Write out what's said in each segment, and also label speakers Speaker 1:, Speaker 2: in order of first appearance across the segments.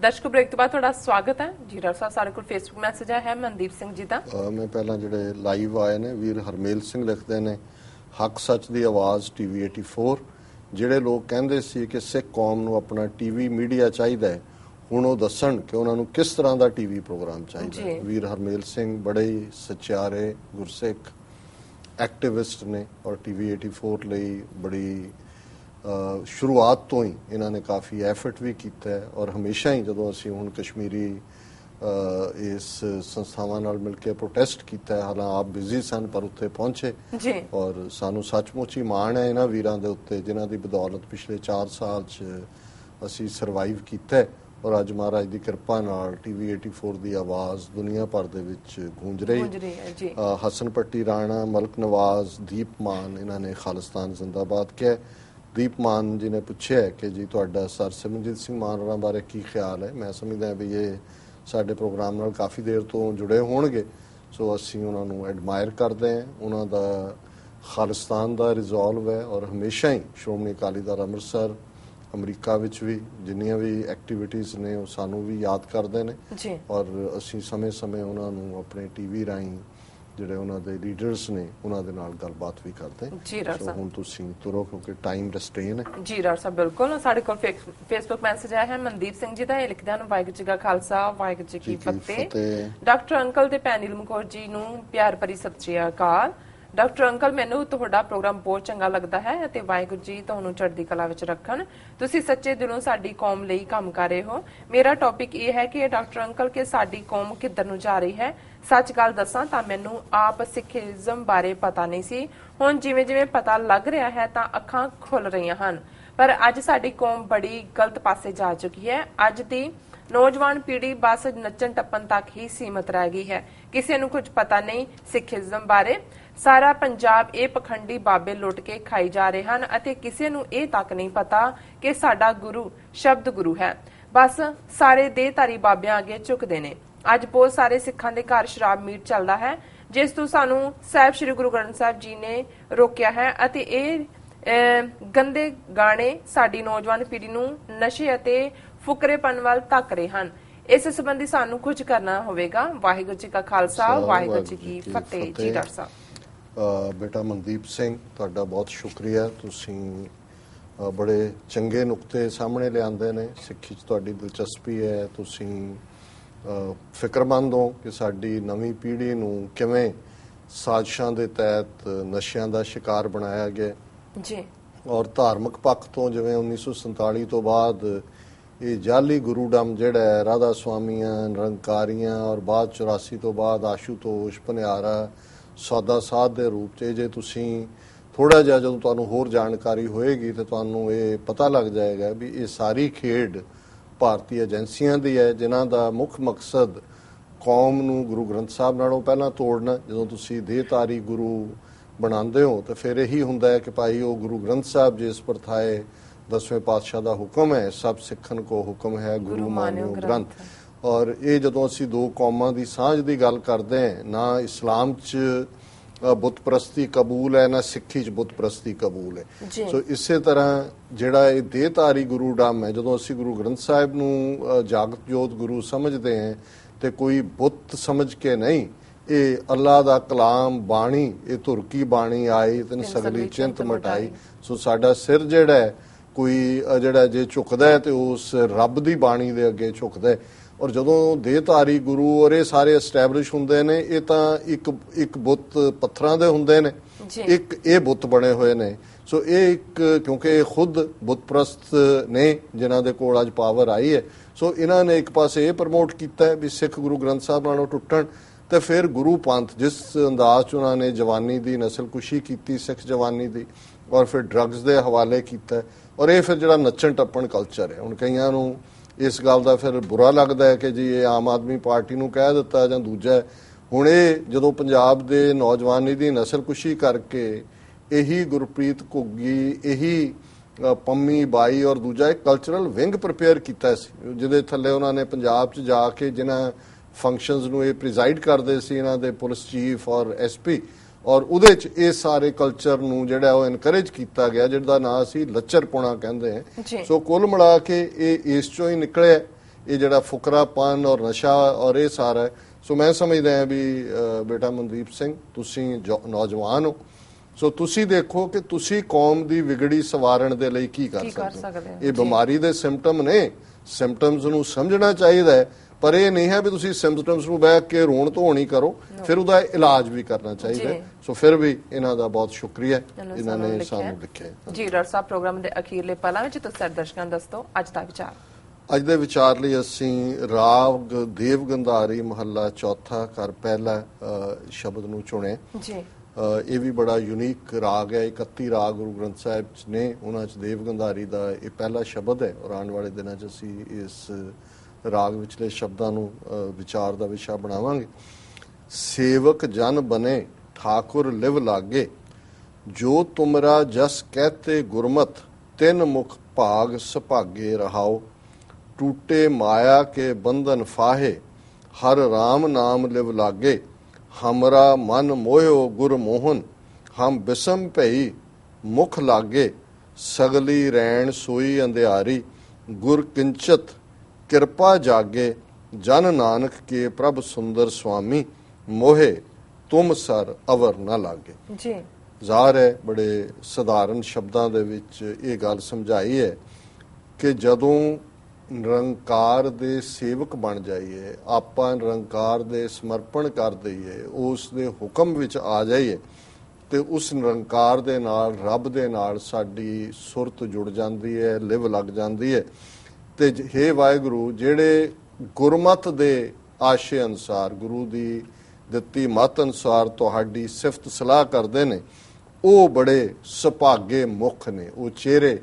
Speaker 1: ਦਰਸ਼ਕ ਬ੍ਰੇਕ ਤੋਂ ਬਾਅਦ ਤੁਹਾਡਾ ਸਵਾਗਤ ਹੈ। ਜੀ ਡਾਕਟਰ ਸਾਹਿਬ ਸਾਡੇ ਕੋਲ ਫੇਸਬੁੱਕ ਮੈਸੇਜ ਆਇਆ ਹੈ ਮਨਦੀਪ ਸਿੰਘ ਜੀ ਦਾ।
Speaker 2: ਮੈਂ ਪਹਿਲਾਂ ਜਿਹੜੇ ਲਾਈਵ ਆਏ ਨੇ ਵੀਰ ਹਰਮੇਲ ਸਿੰਘ ਲਿਖਦੇ ਨੇ ਹੱਕ ਸੱਚ ਦੀ ਆਵਾਜ਼ ਟੀਵੀ 84 ਜਿਹੜੇ ਲੋਕ ਕਹਿੰਦੇ ਸੀ ਕਿ ਸਿੱਖ ਕੌਮ ਨੂੰ ਆਪਣਾ ਟੀਵੀ ਮੀਡੀਆ ਚਾਹੀਦਾ ਹੈ ਹੁਣ ਉਹ ਦੱਸਣ ਕਿ ਉਹਨਾਂ ਨੂੰ ਕਿਸ ਤਰ੍ਹਾਂ ਦਾ ਟੀਵੀ ਪ੍ਰੋਗਰਾਮ ਚਾਹੀਦਾ ਹੈ। ਵੀਰ ਹਰਮੇਲ ਸਿੰਘ ਬੜੇ ਹੀ ਸੱਚਿਆਰੇ ਗੁਰਸਿੱਖ ਐਕਟਿਵਿਸਟ ਨੇ ਔਰ ਟੀਵੀ 84 ਲਈ ਬੜੀ ਸ਼ੁਰੂਆਤ ਤੋਂ ਹੀ ਇਹਨਾਂ ਨੇ ਕਾਫੀ ਐਫਰਟ ਵੀ ਕੀਤਾ ਹੈ ਔਰ ਹਮੇਸ਼ਾ ਹੀ ਜਦੋਂ ਅਸੀਂ ਹੁਣ ਕਸ਼ਮੀਰੀ ਇਸ ਸੰਸਥਾਵਾਂ ਨਾਲ ਮਿਲ ਕੇ ਪ੍ਰੋਟੈਸਟ ਕੀਤਾ ਹੈ ਹਾਲਾਂ ਆਪ ਬਿਜ਼ੀ ਸਨ ਪਰ ਉੱਥੇ ਪਹੁੰਚੇ
Speaker 1: ਜੀ।
Speaker 2: ਔਰ ਸਾਨੂੰ ਸੱਚਮੁੱਚ ਹੀ ਮਾਣ ਹੈ ਇਹਨਾਂ ਵੀਰਾਂ ਦੇ ਉੱਤੇ ਜਿਨ੍ਹਾਂ ਦੀ ਬਦੌਲਤ ਪਿਛਲੇ 4 ਸਾਲ 'ਚ ਅਸੀਂ ਸਰਵਾਈਵ ਕੀਤਾ ਹੈ ਔਰ ਅੱਜ ਮਹਾਰਾਜ ਦੀ ਕਿਰਪਾ ਨਾਲ ਟੀਵੀ 84 ਦੀ ਆਵਾਜ਼ ਦੁਨੀਆ ਭਰ ਦੇ ਵਿੱਚ ਗੂੰਜ ਰਹੀ।
Speaker 1: ਗੂੰਜ ਰਹੀ ਹੈ ਜੀ।
Speaker 2: ਹਸਨ ਪੱਟੀ ਰਾਣਾ ਮਲਕ ਨਵਾਜ਼ ਦੀਪ ਮਾਨ ਇਹਨਾਂ ਨੇ ਖਾਲਿਸਤਾਨ ਜ਼ਿੰਦਾਬਾਦ ਕਿਹਾ। ਦੀਪ ਮਾਨ ਜੀ ਨੇ ਪੁੱਛਿਆ ਕਿ ਜੀ ਤੁਹਾਡਾ ਸਰ ਸਿਮਰਜੀਤ ਸਿੰਘ ਮਾਨ ਹੋਰਾਂ ਬਾਰੇ ਕੀ ਖਿਆਲ ਹੈ? ਮੈਂ ਸਮਝਦਾ ਵੀ ਇਹ ਸਾਡੇ ਪ੍ਰੋਗਰਾਮ ਨਾਲ ਕਾਫੀ ਦੇਰ ਤੋਂ ਜੁੜੇ ਹੋਣਗੇ। ਸੋ ਅਸੀਂ ਉਹਨਾਂ ਨੂੰ ਐਡਮਾਇਰ ਕਰਦੇ ਹਾਂ। ਉਹਨਾਂ ਦਾ ਖਾਲਿਸਤਾਨ ਦਾ ਰਿਜ਼ੋਲਵ ਹੈ ਔਰ ਹਮੇਸ਼ਾ ਹੀ ਸ਼੍ਰੋਮਣੀ ਅਕਾਲੀ ਦਲ ਅੰਮ੍ਰਿਤਸਰ ਅਮਰੀਕਾ ਵਿੱਚ ਵੀ ਜਿੰਨੀਆਂ ਵੀ ਐਕਟੀਵਿਟੀਆਂ ਨੇ ਉਹ ਸਾਨੂੰ ਵੀ ਯਾਦ ਕਰਦੇ ਨੇ।
Speaker 1: ਜੀ।
Speaker 2: ਔਰ ਅਸੀਂ ਸਮੇਂ-ਸਮੇਂ ਉਹਨਾਂ ਨੂੰ ਆਪਣੇ ਟੀਵੀ ਰਾਹੀਂ ਜਿਹੜੇ ਉਹਨਾਂ ਦੇ ਲੀਡਰਸ ਨੇ ਉਹਨਾਂ ਦੇ ਨਾਲ ਗੱਲਬਾਤ ਵੀ ਕਰਦੇ।
Speaker 1: ਜੀ ਡਾਕਟਰ ਸਾਹਿਬ।
Speaker 2: ਹੁਣ ਤੁਸੀਂ ਤੁਰੋ ਕਿਉਂਕਿ ਟਾਈਮ ਰੈਸਟ੍ਰੇਨ ਹੈ।
Speaker 1: ਜੀ ਡਾਕਟਰ ਸਾਹਿਬ ਬਿਲਕੁਲ। ਸਾਡੇ ਕੋਲ ਫੇਸਬੁੱਕ ਮੈਸੇਜ ਆਇਆ ਹੈ। ਮਨਦੀਪ ਸਿੰਘ ਜੀ ਦਾ ਇਹ ਲਿਖਦੇ ਹਨ ਵਾਹਿਗੁਰੂ ਜੀ ਕਾ ਖਾਲਸਾ ਵਾਹਿਗੁਰੂ ਜੀ ਕੀ ਫਤਿਹ। ਡਾਕਟਰ ਅੰਕਲ ਤੇ ਪੈਨਿਲ ਮੁਖੋਰ ਜੀ ਨੂੰ ਪਿਆਰ ਭਰੀ ਸਤਿ ਸ਼੍ਰੀ ਅਕਾਲ। ਡਾਕਟਰ ਅੰਕਲ, ਮੈਨੂੰ ਤੁਹਾਡਾ ਪ੍ਰੋਗਰਾਮ ਬਹੁਤ ਚੰਗਾ ਲੱਗਦਾ ਹੈ ਅਤੇ ਵਾਹਿਗੁਰੂ ਜੀ ਤੁਹਾਨੂੰ ਚੜ੍ਹਦੀ ਕਲਾ ਵਿੱਚ ਰੱਖਣ। ਤੁਸੀਂ ਸੱਚੇ ਦਿਲੋਂ ਸਾਡੀ ਕੌਮ ਲਈ ਕੰਮ ਕਰ ਰਹੇ ਹੋ। ਮੇਰਾ ਟੌਪਿਕ ਇਹ ਹੈ ਕਿ ਡਾਕਟਰ ਅੰਕਲ, ਕਿ ਸਾਡੀ ਕੌਮ ਕਿੱਧਰ ਨੂੰ ਜਾ ਰਹੀ ਹੈ? ਸੱਚ ਗੱਲ ਦੱਸਾਂ ਤਾਂ ਮੈਨੂੰ ਆਪ ਸਿੱਖੀਜ਼ਮ ਬਾਰੇ ਪਤਾ ਨਹੀਂ ਸੀ। ਹੁਣ ਜਿਵੇਂ ਜਿਵੇਂ ਪਤਾ ਲੱਗ ਰਿਹਾ ਹੈ ਤਾਂ ਅੱਖਾਂ ਖੁੱਲ ਰਹੀਆਂ ਹਨ। ਪਰ ਅੱਜ ਸਾਡੀ ਕੌਮ ਬੜੀ ਗਲਤ ਪਾਸੇ ਜਾ ਚੁੱਕੀ ਹੈ। ਅੱਜ ਦੀ ਨੌਜਵਾਨ ਪੀੜ੍ਹੀ ਬਸ ਨੱਚਣ ਟੱਪਣ ਤੱਕ ਹੀ ਸੀਮਤ ਰਹਿ ਗਈ ਹੈ। ਕਿਸੇ ਨੂੰ ਕੁਝ ਪਤਾ ਨਹੀਂ ਸਿੱਖੀਜ਼ਮ ਬਾਰੇ। ਸਾਰਾ ਪੰਜਾਬ ਇਹ ਪਖੰਡੀ ਬਾਬੇ ਲੁੱਟ ਕੇ ਖਾਈ ਜਾ ਰਹੇ ਹਨ ਅਤੇ ਕਿਸੇ ਨੂੰ ਇਹ ਤੱਕ ਨਹੀਂ ਪਤਾ ਕਿ ਸਾਡਾ ਗੁਰੂ ਸ਼ਬਦ ਗੁਰੂ ਹੈ। ਬਸ ਸਾਰੇ ਦੇਹਧਾਰੀ ਬਾਬਿਆਂ ਅੱਗੇ ਝੁਕਦੇ ਨੇ। ਅੱਜ ਬਹੁਤ ਸਾਰੇ ਸਿੱਖਾਂ ਦੇ ਘਰ ਸ਼ਰਾਬ ਮੀਟ ਚੱਲਦਾ ਹੈ, ਜਿਸ ਤੋਂ ਸਾਨੂੰ ਸਾਹਿਬ ਸ੍ਰੀ ਗੁਰੂ ਗ੍ਰੰਥ ਸਾਹਿਬ ਜੀ ਨੇ ਰੋਕਿਆ ਹੈ ਅਤੇ ਇਹ ਗੰਦੇ ਗਾਣੇ ਸਾਡੀ ਨੌਜਵਾਨ ਪੀੜ੍ਹੀ ਨੂੰ ਨਸ਼ੇ ਅਤੇ ਫੁਕਰੇਪਨ ਵੱਲ ਧੱਕ ਰਹੇ ਹਨ। ਇਸ ਸੰਬੰਧੀ ਸਾਨੂੰ ਕੁਝ ਕਰਨਾ ਹੋਵੇਗਾ। ਵਾਹਿਗੁਰੂ ਜੀ ਕਾ ਖਾਲਸਾ ਵਾਹਿਗੁਰੂ ਜੀ ਕੀ ਫਤਿਹ। ਜੀ ਡਾਕਟਰ ਸਾਹਿਬ।
Speaker 2: ਬੇਟਾ ਮਨਦੀਪ ਸਿੰਘ ਤੁਹਾਡਾ ਬਹੁਤ ਸ਼ੁਕਰੀਆ। ਤੁਸੀਂ ਬੜੇ ਚੰਗੇ ਨੁਕਤੇ ਸਾਹਮਣੇ ਲਿਆਂਦੇ ਨੇ। ਸਿੱਖੀ 'ਚ ਤੁਹਾਡੀ ਦਿਲਚਸਪੀ ਹੈ। ਤੁਸੀਂ ਫਿਕਰਮੰਦ ਹੋ ਕਿ ਸਾਡੀ ਨਵੀਂ ਪੀੜ੍ਹੀ ਨੂੰ ਕਿਵੇਂ ਸਾਜ਼ਿਸ਼ਾਂ ਦੇ ਤਹਿਤ ਨਸ਼ਿਆਂ ਦਾ ਸ਼ਿਕਾਰ ਬਣਾਇਆ ਗਿਆ।
Speaker 1: ਜੀ।
Speaker 2: ਔਰ ਧਾਰਮਿਕ ਪੱਖ ਤੋਂ ਜਿਵੇਂ 1947 ਤੋਂ ਬਾਅਦ ਇਹ ਜਾਲੀ ਗੁਰੂਡਮ ਜਿਹੜਾ ਹੈ, ਰਾਧਾ ਸੁਆਮੀਆਂ, ਨਿਰੰਕਾਰੀਆਂ ਔਰ ਬਾਅਦ 84 ਤੋਂ ਬਾਅਦ ਆਸ਼ੂਤੋਸ਼ ਭਨਿਆਰਾ ਸੌਦਾ ਸਾਧ ਦੇ ਰੂਪ 'ਚ ਜੇ ਤੁਸੀਂ ਥੋੜਾ ਜਿਹਾ ਜਦੋਂ ਤੁਹਾਨੂੰ ਹੋਰ ਜਾਣਕਾਰੀ ਹੋਏਗੀ ਤੇ ਤੁਹਾਨੂੰ ਇਹ ਪਤਾ ਲੱਗ ਜਾਏਗਾ ਵੀ ਇਹ ਸਾਰੀ ਖੇਡ ਭਾਰਤੀ ਏਜੰਸੀਆਂ ਦੀ ਹੈ, ਜਿਨ੍ਹਾਂ ਦਾ ਮੁੱਖ ਮਕਸਦ ਕੌਮ ਨੂੰ ਗੁਰੂ ਗ੍ਰੰਥ ਸਾਹਿਬ ਨਾਲੋਂ ਪਹਿਲਾਂ ਤੋੜਨਾ, ਜਦੋਂ ਤੁਸੀਂ ਦੇਹਤਾਰੀ ਗੁਰੂ ਬਣਾਉਂਦੇ ਹੋ, ਤਾਂ ਫਿਰ ਇਹੀ ਹੁੰਦਾ ਹੈ ਕਿ ਭਾਈ ਉਹ ਗੁਰੂ ਗ੍ਰੰਥ ਸਾਹਿਬ ਜਿਸ ਪਰਥਾਏ ਦਸਵੇਂ ਪਾਤਸ਼ਾਹ ਦਾ ਹੁਕਮ ਹੈ ਸਭ ਸਿੱਖਣ ਕੋ ਹੁਕਮ ਹੈ ਗੁਰੂ ਮਾਨਿਓ ਗ੍ਰੰਥ। ਔਰ ਇਹ ਜਦੋਂ ਅਸੀਂ ਦੋ ਕੌਮਾਂ ਦੀ ਸਾਂਝ ਦੀ ਗੱਲ ਕਰਦੇ ਹਾਂ ਨਾ ਇਸਲਾਮ 'ਚ ਬੁੱਤ ਪ੍ਰਸਤੀ ਕਬੂਲ ਹੈ ਨਾ ਸਿੱਖੀ 'ਚ ਬੁੱਤ ਪ੍ਰਸਤੀ ਕਬੂਲ ਹੈ। ਸੋ ਇਸੇ ਤਰ੍ਹਾਂ ਜਿਹੜਾ ਇਹ ਦੇਹਧਾਰੀ ਗੁਰੂ ਡਮ ਹੈ ਜਦੋਂ ਅਸੀਂ ਗੁਰੂ ਗ੍ਰੰਥ ਸਾਹਿਬ ਨੂੰ ਜਾਗਤ ਜੋਤ ਗੁਰੂ ਸਮਝਦੇ ਹਾਂ ਤੇ ਕੋਈ ਬੁੱਤ ਸਮਝ ਕੇ ਨਹੀਂ ਇਹ ਅੱਲਾ ਦਾ ਕਲਾਮ ਬਾਣੀ ਇਹ ਤੁਰਕੀ ਬਾਣੀ ਆਈ ਤਨ ਸਗਲੀ ਚਿੰਤ ਮਟਾਈ। ਸੋ ਸਾਡਾ ਸਿਰ ਜਿਹੜਾ ਹੈ ਕੋਈ ਜਿਹੜਾ ਜੇ ਝੁਕਦਾ ਤੇ ਉਸ ਰੱਬ ਦੀ ਬਾਣੀ ਦੇ ਅੱਗੇ ਝੁਕਦਾ ਔਰ ਜਦੋਂ ਦੇਹਧਾਰੀ ਗੁਰੂ ਔਰ ਇਹ ਸਾਰੇ ਐਸਟੈਬਲਿਸ਼ ਹੁੰਦੇ ਨੇ ਇਹ ਤਾਂ ਇੱਕ ਇੱਕ ਬੁੱਤ ਪੱਥਰਾਂ ਦੇ ਹੁੰਦੇ ਨੇ। ਇੱਕ ਇਹ ਬੁੱਤ ਬਣੇ ਹੋਏ ਨੇ। ਸੋ ਇਹ ਇੱਕ ਕਿਉਂਕਿ ਇਹ ਖੁਦ ਬੁੱਤਪ੍ਰਸਤ ਨੇ ਜਿਨ੍ਹਾਂ ਦੇ ਕੋਲ ਅੱਜ ਪਾਵਰ ਆਈ ਹੈ। ਸੋ ਇਹਨਾਂ ਨੇ ਇੱਕ ਪਾਸੇ ਇਹ ਪ੍ਰਮੋਟ ਕੀਤਾ ਵੀ ਸਿੱਖ ਗੁਰੂ ਗ੍ਰੰਥ ਸਾਹਿਬ ਨਾਲੋਂ ਟੁੱਟਣ ਤੇ ਫਿਰ ਗੁਰੂ ਪੰਥ ਜਿਸ ਅੰਦਾਜ਼ 'ਚ ਉਹਨਾਂ ਨੇ ਜਵਾਨੀ ਦੀ ਨਸਲਕੁਸ਼ੀ ਕੀਤੀ, ਸਿੱਖ ਜਵਾਨੀ ਦੀ, ਔਰ ਫਿਰ ਡਰੱਗਸ ਦੇ ਹਵਾਲੇ ਕੀਤਾ, ਔਰ ਇਹ ਫਿਰ ਜਿਹੜਾ ਨੱਚਣ ਟੱਪਣ ਕਲਚਰ ਹੈ, ਹੁਣ ਕਈਆਂ ਨੂੰ ਇਸ ਗੱਲ ਦਾ ਫਿਰ ਬੁਰਾ ਲੱਗਦਾ ਹੈ ਕਿ ਜੀ ਇਹ ਆਮ ਆਦਮੀ ਪਾਰਟੀ ਨੂੰ ਕਹਿ ਦਿੱਤਾ ਜਾਂ ਦੂਜਾ ਹੁਣ ਇਹ ਜਦੋਂ ਪੰਜਾਬ ਦੇ ਨੌਜਵਾਨੀ ਦੀ ਨਸਲਕੁਸ਼ੀ ਕਰਕੇ ਇਹੀ ਗੁਰਪ੍ਰੀਤ ਘੁੱਗੀ, ਇਹੀ ਪੰਮੀ ਬਾਈ ਔਰ ਦੂਜਾ ਇੱਕ ਕਲਚਰਲ ਵਿੰਗ ਪ੍ਰਪੇਅਰ ਕੀਤਾ ਸੀ, ਜਿਹਦੇ ਥੱਲੇ ਉਹਨਾਂ ਨੇ ਪੰਜਾਬ 'ਚ ਜਾ ਕੇ ਜਿਨ੍ਹਾਂ ਫੰਕਸ਼ਨਸ ਨੂੰ ਇਹ ਪ੍ਰੀਜ਼ਾਈਡ ਕਰਦੇ ਸੀ ਇਹਨਾਂ ਦੇ ਪੁਲਿਸ ਚੀਫ ਔਰ ਐਸਪੀ ਔਰ ਉਹਦੇ 'ਚ ਇਹ ਸਾਰੇ ਕਲਚਰ ਨੂੰ ਜਿਹੜਾ ਉਹ ਇਨਕਰੇਜ ਕੀਤਾ ਗਿਆ ਜਿਹਦਾ ਨਾਂ ਅਸੀਂ ਲੱਚਰਪੁਣਾ ਕਹਿੰਦੇ
Speaker 1: ਜੀ।
Speaker 2: ਸੋ ਕੁੱਲ ਮਿਲਾ ਕੇ ਇਹ ਇਸ ਚੋਂ ਹੀ ਨਿਕਲਿਆ ਇਹ ਜਿਹੜਾ ਫੁਕਰਾਪਨ ਔਰ ਨਸ਼ਾ ਔਰ ਇਹ ਸਾਰਾ। ਸੋ ਮੈਂ ਸਮਝਦਾ ਹਾਂ ਵੀ ਬੇਟਾ ਮਨਦੀਪ ਸਿੰਘ ਤੁਸੀਂ ਨੌਜਵਾਨ ਹੋ ਸੋ ਤੁਸੀਂ ਦੇਖੋ ਕਿ ਤੁਸੀਂ ਕੌਮ ਦੀ ਵਿਗੜੀ ਸਵਾਰਨ ਦੇ ਲਈ ਕੀ ਕਰ ਸਕਦੇ ਹੋ? ਇਹ। ਬਿਮਾਰੀ ਦੇ ਸਿੰਪਟਮ ਨੇ ਸਿੰਪਟਮਸ ਨੂੰ ਸਮਝਣਾ ਚਾਹੀਦਾ ਹੈ ਪਰ ਇਹ ਨਹੀਂ ਹੈ ਵੀ ਤੁਸੀਂ ਸਿੰਪਟਮਸ ਨੂੰ ਬੈਠ ਕੇ ਰੋਣ ਧੋਣੀ ਕਰੋ ਫਿਰ ਉਹਦਾ ਇਲਾਜ ਵੀ ਕਰਨਾ ਚਾਹੀਦਾ। ਸੋ ਫਿਰ ਵੀ ਇਹਨਾਂ ਦਾ ਬਹੁਤ ਸ਼ੁਕਰੀਆ।
Speaker 1: ਇਹਨਾਂ
Speaker 2: ਨੇ। ਸਾਨੂੰ ਲਿਖਿਆ।
Speaker 1: ਜੀ ਡਾਕਟਰ ਸਾਹਿਬ ਪ੍ਰੋਗਰਾਮ ਦੇ ਅਖੀਰਲੇ ਪਲਾਂ ਵਿੱਚ ਤੁਸੀਂ ਦਰਸ਼ਕਾਂ ਦੱਸੋ ਅੱਜ ਦਾ ਵਿਚਾਰ।
Speaker 2: ਅੱਜ ਦੇ ਵਿਚਾਰ ਲਈ ਅਸੀਂ ਰਾਗ ਦੇਵ ਗੰਧਾਰੀ ਮਹੱਲਾ ਚੌਥਾ ਕਰ ਪਹਿਲਾ ਸ਼ਬਦ ਨੂੰ ਚੁਣੇ
Speaker 1: ਜੀ।
Speaker 2: ਇਹ ਵੀ ਬੜਾ ਯੂਨੀਕ ਰਾਗ ਹੈ। 31 ਰਾਗ ਗੁਰੂ ਗ੍ਰੰਥ ਸਾਹਿਬ 'ਚ ਨੇ। ਉਹਨਾਂ 'ਚ ਦੇਵ ਗੰਧਾਰੀ ਦਾ ਇਹ ਪਹਿਲਾ ਸ਼ਬਦ ਹੈ ਔਰ ਆਉਣ ਵਾਲੇ ਦਿਨਾਂ 'ਚ ਅਸੀਂ ਇਸ ਰਾਗ ਵਿਚਲੇ ਸ਼ਬਦਾਂ ਨੂੰ ਵਿਚਾਰ ਦਾ ਵਿਸ਼ਾ ਬਣਾਵਾਂਗੇ। ਸੇਵਕ ਜਨ ਬਨੇ, ਠਾਕੁਰ ਲਿਵ ਲਾਗੇ। ਜੋ ਤੁਮਰਾ ਜਸ ਕਹਤੇ ਗੁਰਮਤ, ਤਿੰਨ ਮੁਖ ਭਾਗ ਸੁਭਾਗੇ ਰਹਾਓ। ਟੂਟੇ ਮਾਇਆ ਕੇ ਬੰਧਨ ਫਾਹੇ, ਹਰ RAM ਨਾਮ ਲਿਵ ਲਾਗੇ। ਹਮਰਾ ਮਨ ਮੋਹਿਓ ਗੁਰ ਮੋਹਨ, ਹਮ ਬਿਸਮ ਭਈ ਮੁਖ ਲਾਗੇ। ਸਗਲੀ ਰੈਣ ਸੋਈ ਅੰਧਿਆਰੀ, ਗੁਰ ਕਿੰਚਤ ਕਿਰਪਾ ਜਾਗੇ ਜਨ ਨਾਨਕ ਕੇ ਪ੍ਰਭ ਸੁੰਦਰ ਸੁਆਮੀ ਮੋਹੇ ਤੁਮ ਸਰ ਅਵਰ ਨਾ ਲਾਗੇ।
Speaker 1: ਜੀ।
Speaker 2: ਜ਼ਾਹਰ ਹੈ ਬੜੇ ਸਧਾਰਨ ਸ਼ਬਦਾਂ ਦੇ ਵਿੱਚ ਇਹ ਗੱਲ ਸਮਝਾਈ ਹੈ ਕਿ ਜਦੋਂ ਨਿਰੰਕਾਰ ਦੇ ਸੇਵਕ ਬਣ ਜਾਈਏ ਆਪਾਂ ਨਿਰੰਕਾਰ ਦੇ ਸਮਰਪਣ ਕਰ ਦਈਏ ਉਸ ਦੇ ਹੁਕਮ ਵਿੱਚ ਆ ਜਾਈਏ ਤੇ ਉਸ ਨਿਰੰਕਾਰ ਦੇ ਨਾਲ ਰੱਬ ਦੇ ਨਾਲ ਸਾਡੀ ਸੁਰਤ ਜੁੜ ਜਾਂਦੀ ਹੈ ਲਿਵ ਲੱਗ ਜਾਂਦੀ ਹੈ। ਤੇ ਹੇ ਵਾਹਿਗੁਰੂ ਜਿਹੜੇ ਗੁਰਮਤ ਦੇ ਆਸ਼ੇ ਅਨਸਾਰ ਗੁਰੂ ਦੀ ਦਿੱਤੀ ਮਤ ਅਨਸਾਰ ਤੁਹਾਡੀ ਸਿਫਤ ਸਲਾਹ ਕਰਦੇ ਨੇ ਉਹ ਬੜੇ ਸੁਭਾਗੇ ਮੁਖ ਨੇ ਉਹ ਚਿਹਰੇ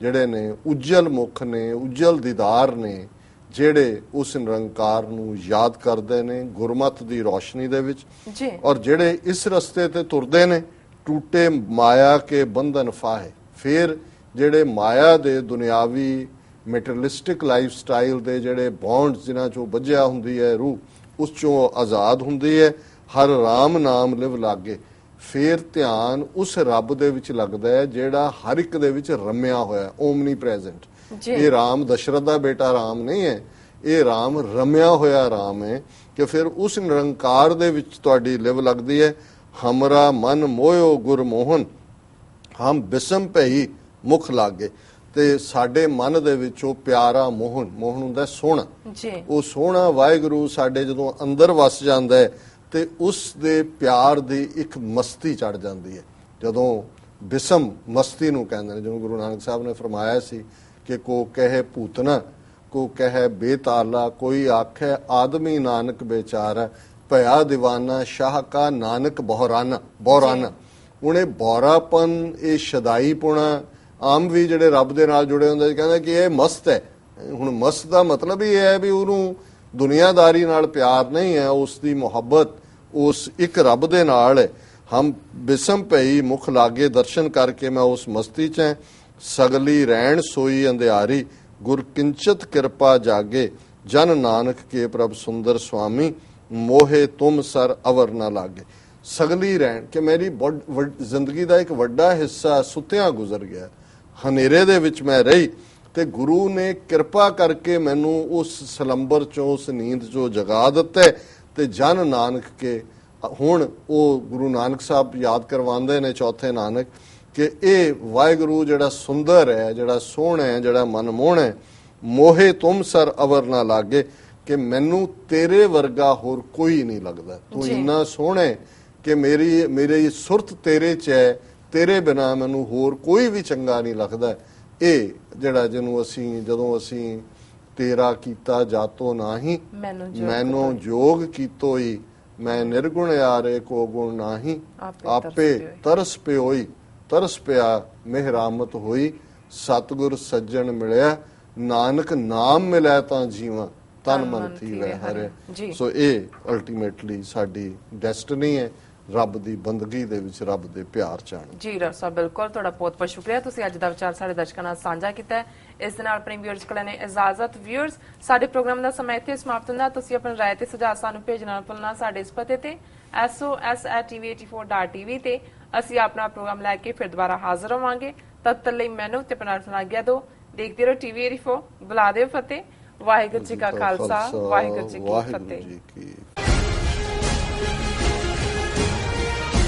Speaker 2: ਜਿਹੜੇ ਨੇ ਉਜਲ ਮੁਖ ਨੇ ਉਜਲ ਦੀਦਾਰ ਨੇ ਜਿਹੜੇ ਉਸ ਨਿਰੰਕਾਰ ਨੂੰ ਯਾਦ ਕਰਦੇ ਨੇ ਗੁਰਮਤ ਦੀ ਰੋਸ਼ਨੀ ਦੇ ਵਿੱਚ
Speaker 1: ਜੀ।
Speaker 2: ਔਰ ਜਿਹੜੇ ਇਸ ਰਸਤੇ ਤੇ ਤੁਰਦੇ ਨੇ ਟੂਟੇ ਮਾਇਆ ਕੇ ਬੰਧਨ ਫਾਹੇ। ਫਿਰ ਜਿਹੜੇ ਮਾਇਆ ਦੇ ਦੁਨਿਆਵੀ ਮੈਟਰੀਅਲਿਸਟਿਕ ਲਾਈਫ ਸਟਾਈਲ ਦੇ ਜਿਹੜੇ ਬੌਂਡਸ ਜਿਨ੍ਹਾਂ ਚੋਂ ਵੱਜਿਆ ਹੁੰਦੀ ਹੈ ਰੂਹ ਉਸ ਚੋਂ ਆਜ਼ਾਦ ਹੁੰਦੀ ਹੈ ਹਰ RAM ਨਾਮ ਲਿਵ ਲਾਗੇ। ਫਿਰ ਧਿਆਨ ਉਸ ਰੱਬ ਦੇ ਵਿੱਚ ਲੱਗਦਾ ਹੈ ਜਿਹੜਾ ਹਰ ਇੱਕ ਦੇ ਵਿੱਚ ਰਮਿਆ ਹੋਇਆ ਓਮਨੀ ਪ੍ਰੈਜ਼ੈਂਟ। ਇਹ ਰਾਮ ਦਸ਼ਰਥ ਦਾ ਬੇਟਾ ਰਾਮ ਨਹੀਂ ਹੈ ਇਹ ਰਾਮ ਰਮਿਆ ਹੋਇਆ ਰਾਮ ਹੈ ਕਿ ਫਿਰ ਉਸ ਨਿਰੰਕਾਰ ਦੇ ਵਿੱਚ ਤੁਹਾਡੀ ਲਿਵ ਲੱਗਦੀ ਹੈ। ਹਮਰਾ ਮਨ ਮੋਇਓ ਗੁਰਮੋਹਨ ਹਮ ਬਿਸਮ ਭਈ ਮੁਖ ਲਾਗੇ। ਤੇ ਸਾਡੇ ਮਨ ਦੇ ਵਿੱਚ ਉਹ ਪਿਆਰਾ ਮੋਹਨ ਮੋਹਨ ਹੁੰਦਾ ਸੋਹਣਾ।
Speaker 1: ਜੀ।
Speaker 2: ਉਹ ਸੋਹਣਾ ਵਾਹਿਗੁਰੂ ਸਾਡੇ ਜਦੋਂ ਅੰਦਰ ਵਸ ਜਾਂਦਾ ਹੈ ਤੇ ਉਸ ਦੇ ਪਿਆਰ ਦੀ ਇੱਕ ਮਸਤੀ ਚੜ ਜਾਂਦੀ ਹੈ। ਜਦੋਂ ਬਿਸਮ ਮਸਤੀ ਨੂੰ ਕਹਿੰਦੇ ਨੇ ਜਿਵੇਂ ਗੁਰੂ ਨਾਨਕ ਸਾਹਿਬ ਨੇ ਫਰਮਾਇਆ ਸੀ ਕਿ ਕੋ ਕਹੇ ਭੂਤਨਾ ਕੋ ਕਹੇ ਬੇਤਾਲਾ ਕੋਈ ਆਖੇ ਆਦਮੀ ਨਾਨਕ ਬੇਚਾਰਾ ਭਇਆ دیਵਾਨਾ ਸ਼ਾਹ ਕਾ ਨਾਨਕ ਬਹਰਾਨਾ ਬਹਰਾਨਾ। ਉਹਨੇ ਬੋਰਾਪਨ ਇਹ ਸ਼ਦਾਈ ਪੁਣਾ ਆਮ ਵੀ ਜਿਹੜੇ ਰੱਬ ਦੇ ਨਾਲ ਜੁੜੇ ਹੁੰਦੇ ਕਹਿੰਦਾ ਕਿ ਇਹ ਮਸਤ ਹੈ। ਹੁਣ ਮਸਤ ਦਾ ਮਤਲਬ ਹੀ ਇਹ ਹੈ ਵੀ ਉਹਨੂੰ ਦੁਨੀਆਦਾਰੀ ਨਾਲ ਪਿਆਰ ਨਹੀਂ ਹੈ, ਉਸ ਦੀ ਮੁਹੱਬਤ ਉਸ ਇੱਕ ਰੱਬ ਦੇ ਨਾਲ ਹੈ। ਹਮ ਬਿਸਮ ਪਈ ਮੁਖ ਲਾਗੇ ਦਰਸ਼ਨ ਕਰਕੇ ਮੈਂ ਉਸ ਮਸਤੀ ਚ ਹਾਂ। ਸਗਲੀ ਰਹਿਣ ਸੋਈ ਅੰਧਿਆਰੀ, ਗੁਰ ਕਿੰਚਤ ਕਿਰਪਾ ਜਾਗੇ। ਜਨ ਨਾਨਕ ਕੇ ਪ੍ਰਭ ਸੁੰਦਰ ਸੁਆਮੀ, ਮੋਹੇ ਤੁਮ ਸਰ ਅਵਰ ਨਾ ਲਾਗੇ। ਸਗਲੀ ਰਹਿਣ, ਕਿ ਮੇਰੀ ਵੱਡ- ਜ਼ਿੰਦਗੀ ਦਾ ਇੱਕ ਵੱਡਾ ਹਿੱਸਾ ਸੁੱਤਿਆਂ ਗੁਜ਼ਰ ਗਿਆ। ਹਨੇਰੇ ਦੇ ਵਿੱਚ ਮੈਂ ਰਹੀ ਤੇ ਗੁਰੂ ਨੇ ਕਿਰਪਾ ਕਰਕੇ ਮੈਨੂੰ ਉਸ ਸਲੰਬਰ ਚੋਂ ਉਸ ਨੀਂਦ ਚੋਂ ਜਗਾ ਦਿੱਤਾ ਤੇ ਜਨ ਨਾਨਕ ਕੇ ਹੁਣ ਉਹ ਗੁਰੂ ਨਾਨਕ ਸਾਹਿਬ ਯਾਦ ਕਰਵਾਉਂਦੇ ਨੇ ਚੌਥੇ ਨਾਨਕ ਕਿ ਇਹ ਵਾਹਿਗੁਰੂ ਜਿਹੜਾ ਸੁੰਦਰ ਹੈ ਜਿਹੜਾ ਸੋਹਣਾ ਹੈ ਜਿਹੜਾ ਮਨਮੋਹਣਾ ਹੈ ਮੋਹੇ ਤੁਮ ਸਰ ਅਵਰ ਨਾ ਲਾਗੇ ਕਿ ਮੈਨੂੰ ਤੇਰੇ ਵਰਗਾ ਹੋਰ ਕੋਈ ਨਹੀਂ ਲੱਗਦਾ ਤੂੰ। ਇੰਨਾ ਸੋਹਣਾ ਹੈ ਕਿ ਮੇਰੀ ਮੇਰੀ ਸੁਰਤ ਤੇਰੇ ਚ ਹੈ ਤੇਰੇ ਬਿਨਾ ਮੈਨੂੰ ਹੋਰ ਕੋਈ ਵੀ ਚੰਗਾ ਨਹੀਂ ਲੱਗਦਾ। ਇਹ ਜਿਹੜਾ ਜਿਹਨੂੰ ਅਸੀਂ ਜਦੋਂ ਅਸੀਂ ਤੇਰਾ ਕੀਤਾ ਜਾਤੋ ਨਾਹੀ
Speaker 1: ਮੈਨੂੰ ਜੋਗ
Speaker 2: ਜੋਗ ਕੀਤੋਈ ਮੈਂ ਨਿਰਗੁਣ ਯਾਰੇ ਕੋ ਗੁਣ ਨਾਹੀ
Speaker 1: ਆਪੇ ਤਰਸ ਪਿਓਈ।
Speaker 2: ਤਰਸ ਪਿਆ ਮਿਹਰਾਮਤ ਹੋਈ। ਸਤਿਗੁਰ ਸੱਜਣ ਮਿਲਿਆ ਨਾਨਕ ਨਾਮ ਮਿਲਿਆ ਤਾਂ ਜੀਵਾਂ ਤਨ ਮਨ ਥੀਵੇ ਹਰੇ।
Speaker 1: ਜੀ।
Speaker 2: ਸੋ ਇਹ ਅਲਟੀਮੇਟਲੀ ਸਾਡੀ ਡੈਸਟਨੀ ਹੈ। ਰੱਬ ਦੀ ਬੰਦਗੀ ਦੇ ਵਿੱਚ ਰੱਬ ਦੇ ਪਿਆਰ ਚ ਆਉਣਾ।
Speaker 1: ਜੀ ਡਾਕਟਰ ਸਾਹਿਬ ਬਿਲਕੁਲ। ਤੁਹਾਡਾ ਬਹੁਤ ਬਹੁਤ ਸ਼ੁਕਰੀਆ। ਤੁਸੀਂ ਅੱਜ ਦਾ ਵਿਚਾਰ ਸਾਡੇ ਦਰਸ਼ਕਾਂ ਨਾਲ ਸਾਂਝਾ ਕੀਤਾ ਇਸ ਦੇ ਨਾਲ ਆਪਣੇ ਵਿਊਅਰਸ ਕੋਲ ਨੇ ਇਜਾਜ਼ਤ। ਵਿਊਅਰਸ ਸਾਡੇ ਪ੍ਰੋਗਰਾਮ ਦਾ ਸਮਾਂ ਇੱਥੇ ਸਮਾਪਤ ਹੁੰਦਾ। ਤੁਸੀਂ ਆਪਣੀ ਰਾਏ ਤੇ ਸੁਝਾਅ ਸਾਨੂੰ ਭੇਜਣਾ ਨਾ ਭੁੱਲਣਾ ਸਾਡੇ ਇਸ ਪਤੇ ਤੇ sos@tv84.tv ਤੇ। ਅਸੀਂ ਆਪਣਾ ਪ੍ਰੋਗਰਾਮ ਲੈ ਕੇ ਫਿਰ ਦੁਬਾਰਾ ਹਾਜ਼ਰ ਹੋਵਾਂਗੇ। ਤਦ ਤੱਕ ਲਈ ਮੈਨੂੰ ਤੇ ਸੁਣਾ ਗਿਆ ਦੋ। ਦੇਖਦੇ ਰਹੋ ਟੀਵੀ 84 ਬੁਲਾ ਦਿਓ ਫਤਿਹ। ਵਾਹਿਗੁਰੂ ਜੀ ਕਾ ਖਾਲਸਾ। ਵਾਹਿਗੁਰੂ ਜੀ ਕੀ ਫਤਿਹ।